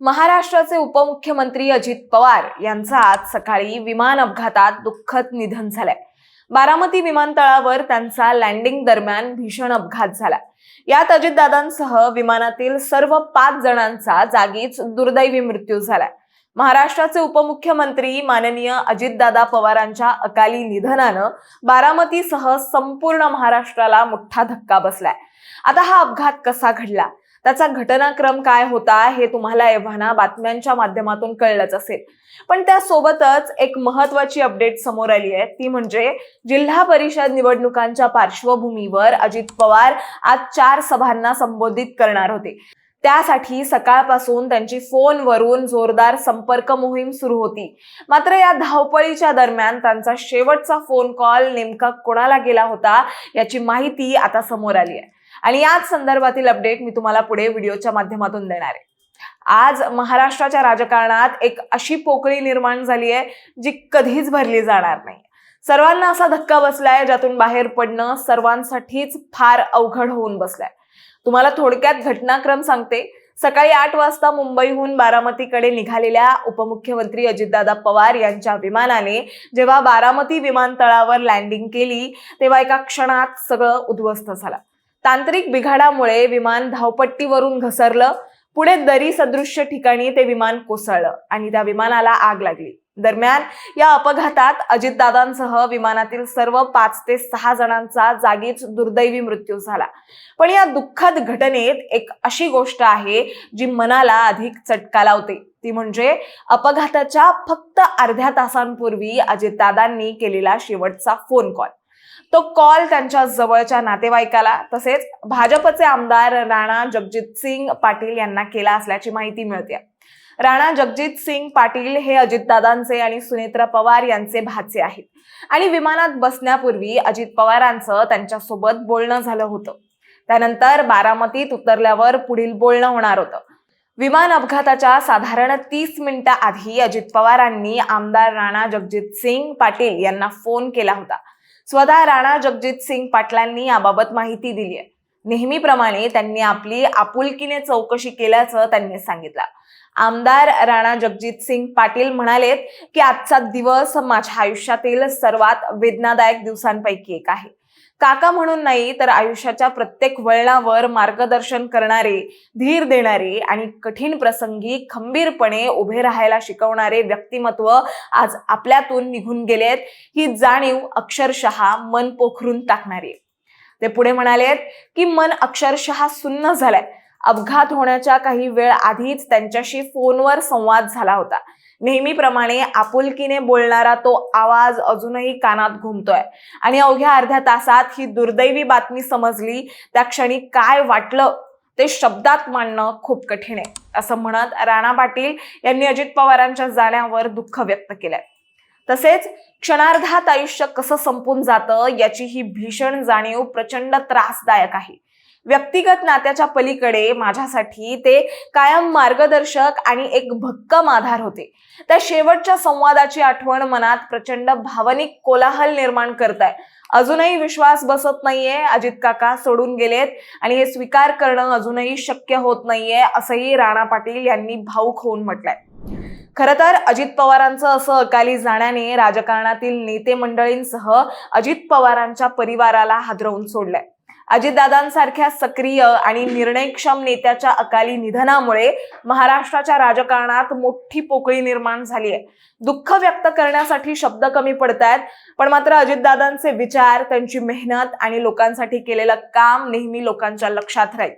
महाराष्ट्राचे उपमुख्यमंत्री अजित पवार यांचं आज सकाळी विमान अपघातात दुःखद निधन झालंय. बारामती विमानतळावर त्यांचा लँडिंग दरम्यान भीषण अपघात झाला. यात अजितदादांसह विमानातील सर्व पाच जणांचा जागीच दुर्दैवी मृत्यू झालाय. महाराष्ट्राचे उपमुख्यमंत्री माननीय अजितदादा पवारांच्या अकाली निधनानं बारामतीसह संपूर्ण महाराष्ट्राला मोठा धक्का बसलाय. आता हा अपघात कसा घडला? त्याचा घटनाक्रम काय होता हे तुम्हाला एव्हाना बातम्यांच्या माध्यमातून कळलंच असेल. पण त्यासोबतच एक महत्वाची अपडेट समोर आली आहे. ती म्हणजे जिल्हा परिषद निवडणुकांच्या पार्श्वभूमीवर अजित पवार आज चार सभांना संबोधित करणार होते. त्यासाठी सकाळपासून त्यांची फोनवरून जोरदार संपर्क मोहीम सुरू होती. मात्र या धावपळीच्या दरम्यान त्यांचा शेवटचा फोन कॉल नेमका कोणाला गेला होता याची माहिती आता समोर आली आहे. आणि याच संदर्भातील अपडेट मी तुम्हाला पुढे व्हिडिओच्या माध्यमातून देणार आहे. आज महाराष्ट्राच्या राजकारणात एक अशी पोकळी निर्माण झाली आहे जी कधीच भरली जाणार नाही. सर्वांना असा धक्का बसलाय ज्यातून बाहेर पडणं सर्वांसाठीच फार अवघड होऊन बसलाय. तुम्हाला थोडक्यात घटनाक्रम सांगते. सकाळी आठ वाजता मुंबईहून बारामतीकडे निघालेल्या उपमुख्यमंत्री अजितदादा पवार यांच्या विमानाने जेव्हा बारामती विमानतळावर लँडिंग केली तेव्हा एका क्षणात सगळं उद्ध्वस्त झालं. तांत्रिक बिघाडामुळे विमान धावपट्टीवरून घसरलं. पुढे दरी सदृश्य ठिकाणी ते विमान कोसळलं आणि त्या विमानाला आग लागली. दरम्यान या अपघातात अजितदादांसह विमानातील सर्व पाच ते सहा जणांचा जागीच दुर्दैवी मृत्यू झाला. पण या दुःखद घटनेत एक अशी गोष्ट आहे जी मनाला अधिक चटका लावते. ती म्हणजे अपघाताच्या फक्त अर्ध्या तासांपूर्वी अजितदादांनी केलेला शेवटचा फोन कॉल तो कॉल त्यांच्या जवळच्या नातेवाईकाला तसेच भाजपचे आमदार राणा जगजित सिंग पाटील यांना केला असल्याची माहिती मिळते. राणा जगजित सिंग पाटील हे अजितदादांचे आणि सुनेत्रा पवार यांचे भाचे आहेत. आणि विमानात बसण्यापूर्वी अजित पवारांचं त्यांच्यासोबत बोलणं झालं होतं. त्यानंतर बारामतीत उतरल्यावर पुढील बोलणं होणार होतं. विमान अपघाताच्या साधारण तीस मिनिटं आधी अजित पवारांनी आमदार राणा जगजित सिंग पाटील यांना फोन केला होता. स्वतः राणा जगजित सिंग पाटलांनी याबाबत माहिती दिली आहे. नेहमीप्रमाणे त्यांनी आपली आपुलकीने चौकशी केल्याचं त्यांनी सांगितलं. आमदार राणा जगजित सिंग पाटील म्हणालेत की आजचा दिवस माझ्या आयुष्यातील सर्वात वेदनादायक दिवसांपैकी एक आहे. काका म्हणून नाही तर आयुष्याच्या प्रत्येक वळणावर मार्गदर्शन करणारे धीर देणारे आणि कठीण प्रसंगी खंबीरपणे उभे राहायला शिकवणारे व्यक्तिमत्व आज आपल्यातून निघून गेलेत ही जाणीव अक्षरशः मन पोखरून टाकणारी ते पुढे म्हणालेत की मन अक्षरशः सुन्न झालंय. अपघात होण्याच्या काही वेळ आधीच त्यांच्याशी फोनवर संवाद झाला होता. नेहमीप्रमाणे आपुलकीने बोलणारा तो आवाज अजूनही कानात घुमतोय. आणि अवघ्या अर्ध्या तासात ही दुर्दैवी बातमी समजली त्या क्षणी काय वाटलं ते शब्दात मांडणं खूप कठीण आहे असं म्हणत राणा पाटील यांनी अजित पवारांच्या जाण्यावर दुःख व्यक्त केलंय. तसेच क्षणार्धात आयुष्य कसं संपून जातं याची ही भीषण जाणीव प्रचंड त्रासदायक आहे. व्यक्तिगत नात्याच्या पलीकडे माझ्यासाठी ते कायम मार्गदर्शक आणि एक भक्कम आधार होते. त्या शेवटच्या संवादाची आठवण मनात प्रचंड भावनिक कोलाहल निर्माण करताय. अजूनही विश्वास बसत नाहीये अजित काका सोडून गेलेत आणि हे स्वीकार करणं अजूनही शक्य होत नाहीये असंही राणा पाटील यांनी भाऊक होऊन म्हटलंय. खरं तर अजित पवारांचं असं अकाली जाण्याने राजकारणातील नेते मंडळींसह अजित पवारांच्या परिवाराला हादरवून सोडलंय. अजितदादांसारख्या सक्रिय आणि निर्णयक्षम नेत्याच्या अकाली निधनामुळे महाराष्ट्राच्या राजकारणात मोठी पोकळी निर्माण झाली आहे. दुःख व्यक्त करण्यासाठी शब्द कमी पडत आहेत पण मात्र अजितदादांचे विचार त्यांची मेहनत आणि लोकांसाठी केलेलं काम नेहमी लोकांच्या लक्षात राहील.